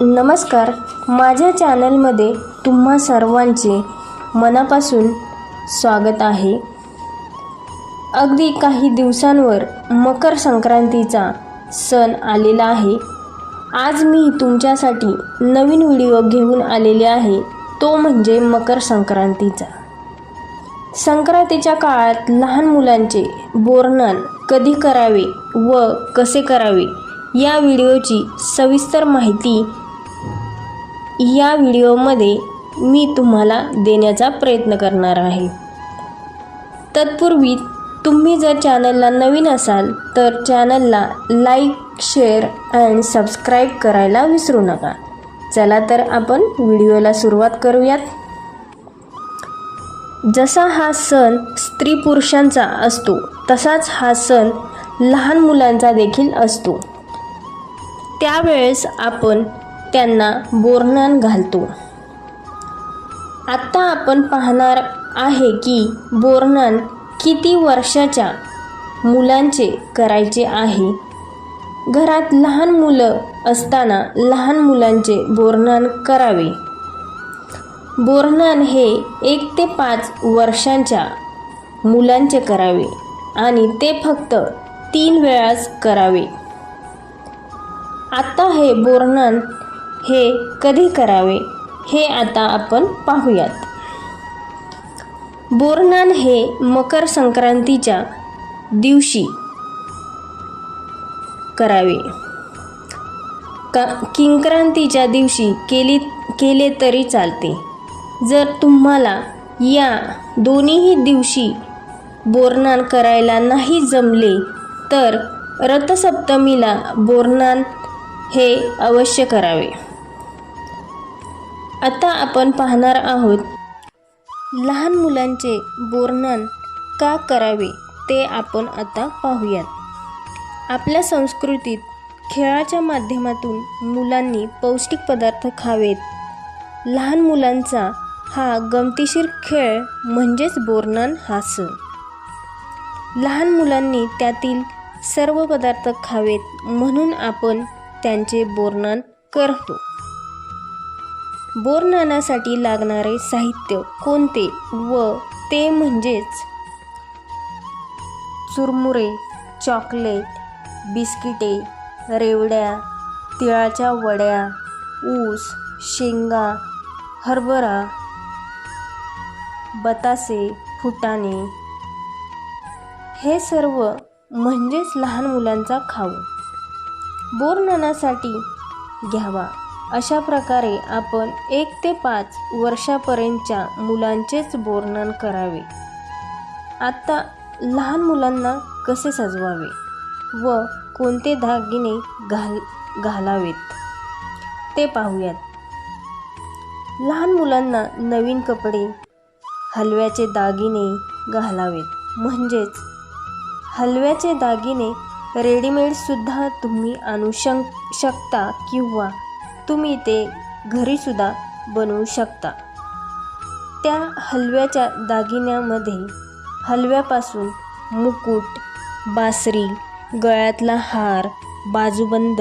नमस्कार. माझ्या चॅनलमध्ये तुम्हा सर्वांचे मनापासून स्वागत आहे. अगदी काही दिवसांवर मकर संक्रांतीचा सण आलेला आहे. आज मी तुमच्यासाठी नवीन व्हिडिओ घेऊन आलेले आहे. तो म्हणजे मकर संक्रांतीचा. संक्रांतीच्या काळात लहान मुलांचे बोर्नन कधी करावे व कसे करावे या व्हिडिओची सविस्तर माहिती या व्हिडिओमध्ये मी तुम्हाला देण्याचा प्रयत्न करणार आहे. तत्पूर्वी तुम्ही जर चॅनलला नवीन असाल तर चॅनलला लाईक शेअर अँड सबस्क्राईब करायला विसरू नका. चला तर आपण व्हिडिओला सुरुवात करूयात. जसा हा सण स्त्री पुरुषांचा असतो तसाच हा सण लहान मुलांचा देखील असतो. त्यावेळेस आपण त्यांना बोरनान घालतो. आत्ता आपण पाहणार आहे की बोरनान किती वर्षाच्या मुलांचे करायचे आहे. घरात लहान मुलं असताना लहान मुलांचे बोरनान करावे. बोरनान हे एक ते पाच वर्षांच्या मुलांचे करावे आणि ते फक्त तीन वेळाच करावे. आता हे बोरनान हे कधी करावे हे आता आपण पाहूयात. बोरनान हे मकर संक्रांतीच्या दिवशी करावे. का किंक्रांतीच्या दिवशी केली केले तरी चालते. जर तुम्हाला या दोन्हीही दिवशी बोरनान करायला नाही जमले तर रथसप्तमीला बोरनान हे अवश्य करावे. आता आपण पाहणार आहोत. लहान मुलांचे बोर्णन का करावे ते आपण आता पाहूयात. आपल्या संस्कृतीत खेळाच्या माध्यमातून मुलांनी पौष्टिक पदार्थ खावेत. लहान मुलांचा हा गमतीशीर खेळ म्हणजेच बोर्णन हा सण लहान मुलांनी त्यातील सर्व पदार्थ खावेत म्हणून आपण त्यांचे बोर्णन करतो. बोरनाण्यासाठी लागणारे साहित्य कोणते व ते म्हणजेच? चुरमुरे चॉकलेट बिस्किटे रेवड्या तिळाच्या वड्या ऊस शेंगा हरभरा बतासे फुटाणे. हे सर्व म्हणजेच लहान मुलांचा खाऊ. बोरनाण्यासाठी घ्यावा. अशा प्रकारे आपण एक ते पाच वर्षापर्यंतच्या मुलांचेच वर्णन करावे. आत्ता लहान मुलांना कसे सजवावे व कोणते दागिने घाल घालावेत ते पाहूयात. लहान मुलांना नवीन कपडे हलव्याचे दागिने घालावेत. म्हणजेच हलव्याचे दागिने रेडीमेडसुद्धा तुम्ही आणू शं शकता किंवा तुम्ही ते घरीसुद्धा बनवू शकता. त्या हलव्याच्या दागिन्यामध्ये हलव्यापासून मुकुट बासरी गळ्यातला हार बाजूबंद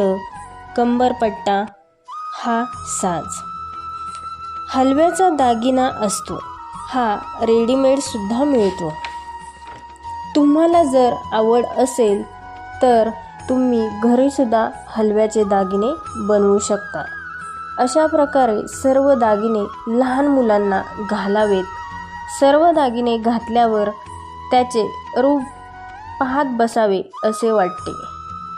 कंबरपट्टा हा साज. हलव्याचा दागिना असतो. हा रेडीमेडसुद्धा मिळतो. तुम्हाला जर आवड असेल तर तुम्ही घरीसुद्धा हलव्याचे दागिने बनवू शकता. अशा प्रकारे सर्व दागिने लहान मुलांना घालावेत. सर्व दागिने घातल्यावर त्याचे रूप पाहत बसावे असे वाटते.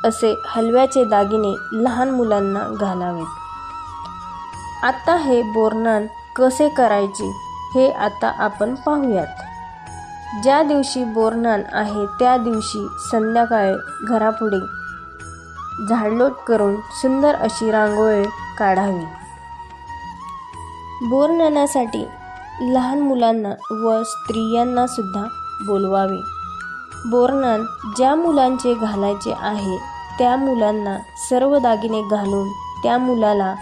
असे हलव्याचे दागिने लहान मुलांना घालावेत. आत्ता हे बोरनान कसे करायचे हे आता आपण पाहूयात. ज्या दिवशी बोरनान आहे त्या दिवशी संध्याकाळी घरापुढे झाडलोट करून सुंदर अशी रांगोळी काढावी. बोरनानासाठी लहान मुलांना व स्त्रियांना सुद्धा बोलवावे. बोरनान ज्या मुलांचे घालायचे आहे त्या मुलांना सर्व दागिने घालून त्या मुलाला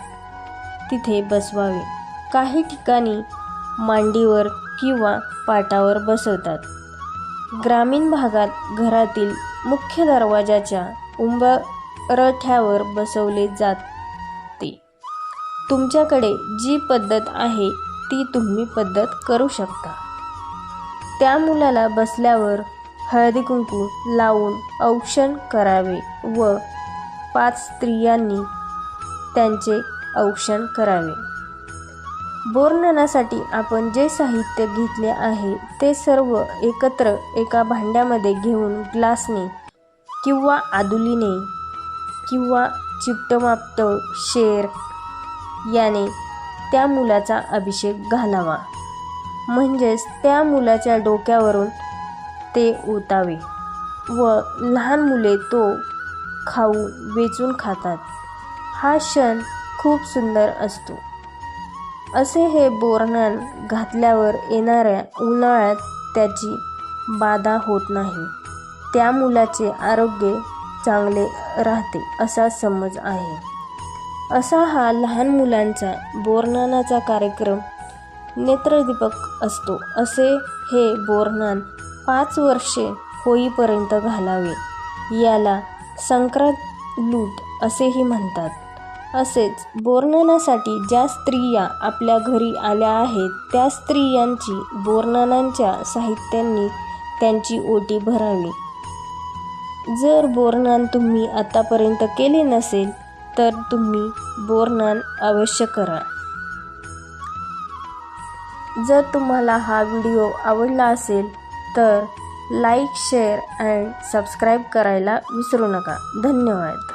तिथे बसवावे. काही ठिकाणी मांडीवर किंवा पाटावर बसवतात. ग्रामीण भागात घरातील मुख्य दरवाजाच्या उंबरठ्यावर बसवले जाते. तुमच्याकडे जी पद्धत आहे ती तुम्ही पद्धत करू शकता. त्या मुलाला बसल्यावर हळदी कुंकू लावून औक्षण करावे व पाच स्त्रियांनी त्यांचे औक्षण करावे. बोरननासाठी आपण जे साहित्य घेतले आहे ते सर्व एकत्र एका भांड्यामध्ये घेऊन ग्लासने किंवा आदुलीने किंवा चिपटमापट शेर याने त्या मुलाचा अभिषेक घालावा. म्हणजेच त्या मुलाच्या डोक्यावरून ते ओतावे व लहान मुले तो खाऊ वेचून खातात. हा क्षण खूप सुंदर असतो. असे हे बोरनल घातल्यावर येणाऱ्या उन्हाळ्यात त्याची बाधा होत नाही. त्या मुलाचे आरोग्य चांगले राहते असा समज आहे. असा हा लहान मुलांचा बोरनानाचा कार्यक्रम नेत्रदीपक असतो. असे हे बोरनान पाच वर्षे होईपर्यंत घालावे. याला संक्रांत लूट असेही म्हणतात. असेच बोरनानासाठी ज्या स्त्रिया आपल्या घरी आल्या आहेत त्या स्त्रियांची बोरनानांच्या साहित्यांनी त्यांची ओटी भरावी. जर बोरनान तुम्ही आतापर्यंत केले नसेल तर तुम्ही बोरनान अवश्य करा. जर तुम्हाला हा व्हिडिओ आवडला असेल तर लाईक शेअर अँड सबस्क्राईब करायला विसरू नका. धन्यवाद.